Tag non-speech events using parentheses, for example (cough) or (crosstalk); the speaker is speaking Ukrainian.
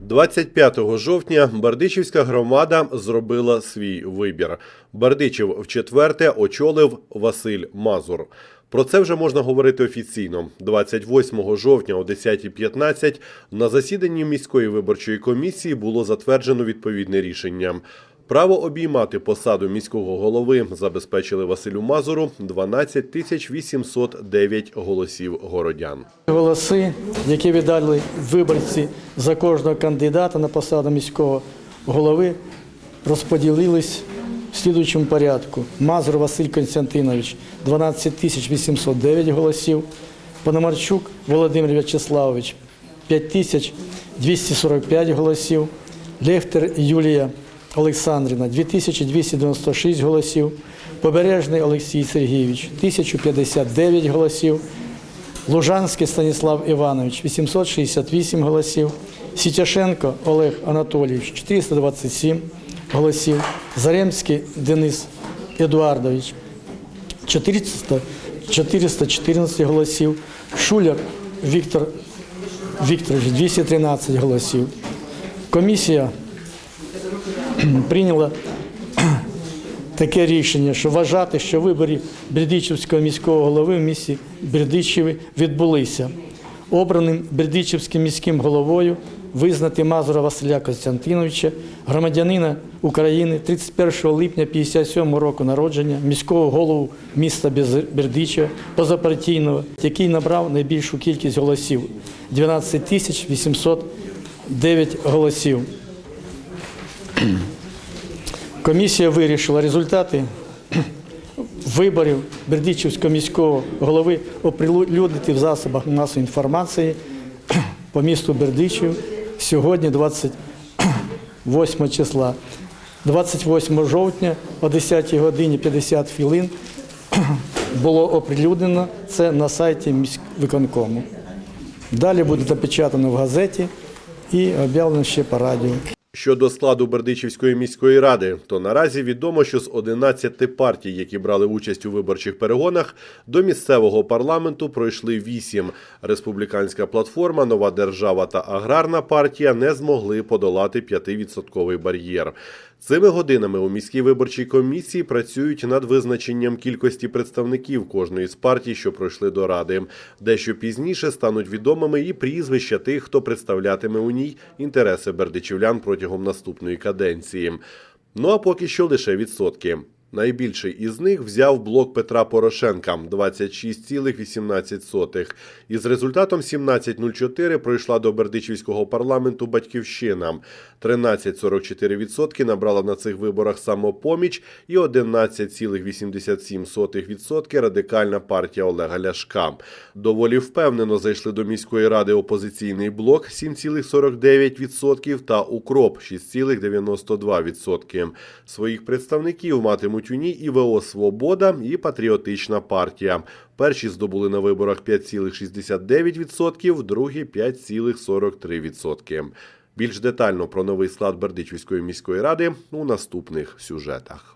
25 жовтня Бердичівська громада зробила свій вибір. Бердичів вчетверте очолив Василь Мазур. Про це вже можна говорити офіційно. 28 жовтня о 10.15 на засіданні міської виборчої комісії було затверджено відповідне рішення. Право обіймати посаду міського голови забезпечили Василю Мазуру 12 тисяч 809 голосів городян. Голоси, які віддали виборці за кожного кандидата на посаду міського голови, розподілились в слідуючому порядку. Мазур Василь Константинович 12 тисяч 809 голосів, Пономарчук Володимир В'ячеславович 5 тисяч 245 голосів, Лехтер Юлія Олександрівна 2296 голосів, Побережний Олексій Сергійович 1059 голосів, Лужанський Станіслав Іванович 868 голосів, Сітяшенко Олег Анатолійович 427 голосів, Заремський Денис Едуардович 400, 414 голосів, Шуляр Віктор Вікторович 213 голосів. Комісія (clears throat) прийняла (clears throat) таке рішення, що вважати, що вибори Бердичівського міського голови в місті Бердичеві відбулися. Обраним Бердичівським міським головою визнати Мазура Василя Костянтиновича, громадянина України 31 липня 57 року народження, міського голову міста Бердичева, позапартійного, який набрав найбільшу кількість голосів 12 тисяч 809 голосів. Комісія вирішила результати виборів Бердичівського міського голови оприлюднити в засобах масової інформації по місту Бердичів сьогодні, 28 числа. 28 жовтня о 10 годині 50 хвилин було оприлюднено це на сайті міськвиконкому. Далі буде напечатано в газеті і об'явлено ще по радіо. Щодо складу Бердичівської міської ради, то наразі відомо, що з 11 партій, які брали участь у виборчих перегонах, до місцевого парламенту пройшли 8. Республіканська платформа, Нова держава та Аграрна партія не змогли подолати 5-відсотковий бар'єр. Цими годинами у міській виборчій комісії працюють над визначенням кількості представників кожної з партій, що пройшли до ради. Дещо пізніше стануть відомими і прізвища тих, хто представлятиме у ній інтереси бердичівлян протягом наступної каденції. Ну а поки що лише відсотки. Найбільший із них взяв блок Петра Порошенка 26,18. Із результатом 17,04 пройшла до Бердичівського парламенту Батьківщина. 13,44% набрала на цих виборах самопоміч і 11,87% радикальна партія Олега Ляшка. Доволі впевнено зайшли до міської ради опозиційний блок 7,49% та Укроп 6,92%. Своїх представників матимуть у ній і ВО Свобода, і Патріотична партія. Перші здобули на виборах 5,69%, другі 5,43%. Більш детально про новий склад Бердичівської міської ради у наступних сюжетах.